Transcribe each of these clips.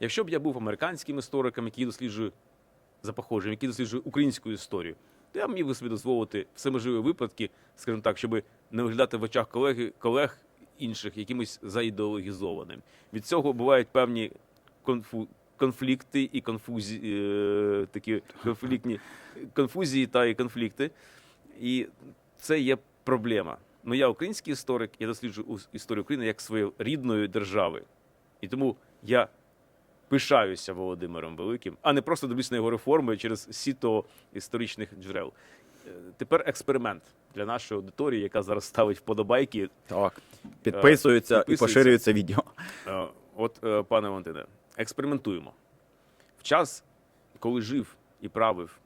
Якщо б я був американським істориком, який досліджує за походженням, який досліджує українську історію, то я міг би собі дозволити все можливі випадки, скажімо так, щоб не виглядати в очах колеги, колег інших якимось заідеологізованим. Від цього бувають певні конфу, конфлікти і конфузії, е, такі конфліктні конфузії та і конфлікти. І це є проблема. Ну, я український історик, я досліджую історію України як своєї рідної держави. І тому я пишаюся Володимиром Великим, а не просто дивлюсь на його реформи через сіто історичних джерел. Е, Тепер експеримент для нашої аудиторії, яка зараз ставить вподобайки. Так. Підписуються і підписуються. поширюються відео. Е, От, е, пане Валентине, експериментуємо. В час, коли жив і правив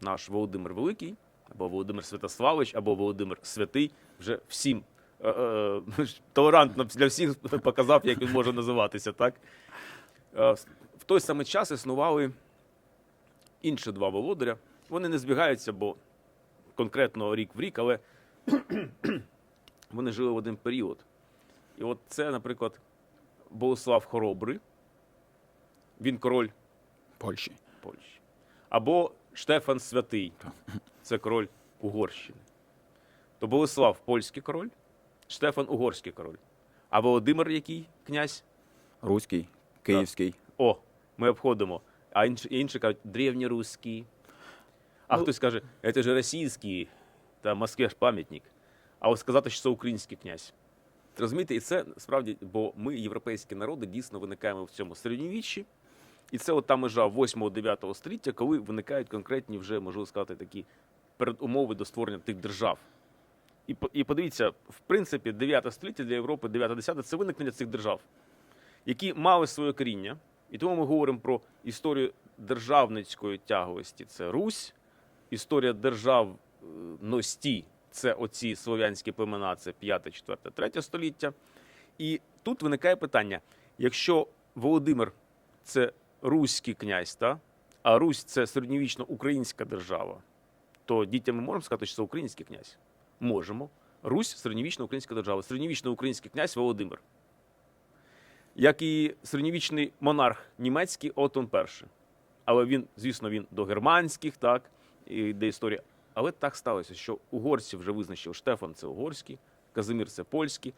наш Володимир Великий, або Володимир Святославич, або Володимир Святий, вже всім е, е, толерантно для всіх показав, як він може називатися, так? Е, В той самий час існували інші два володаря. Вони не збігаються, бо конкретно рік в рік, але вони жили в один період. І от це, наприклад, Болеслав Хоробрий, він король Польщі. Польщі. Або Штефан Святий, це король Угорщини. То Болеслав польський король, Штефан угорський король. А Володимир який князь? Руський, київський. О, ми обходимо. А інші, інші кажуть, древньоруський. А Ну- хтось каже, це ж російський, та Москве ж пам'ятник. А от сказати, що це український князь. Розумієте, і це справді, бо ми, європейські народи, дійсно виникаємо в цьому середньовіччі. І це от та межа 8-9 століття, коли виникають конкретні вже, можу сказати, такі передумови до створення тих держав. І, і подивіться, в принципі, 9 століття для Європи, 9-10 це виникнення цих держав, які мали своє коріння. І тому ми говоримо про історію державницької тяглості це Русь, історія державності це оці слов'янські племена, це 5, 4, 3 століття. І тут виникає питання: якщо Володимир це руський князь, та? а Русь це середньовічно українська держава, то дітям ми можемо сказати, що це український князь? Можемо. Русь середньовічна українська держава, середньовічно український князь Володимир. Як і середньовічний монарх німецький Отон І. Але він, звісно, він до германських, так, і де історія. Але так сталося, що угорці вже визначили Штефан це угорський, Казимір це польський.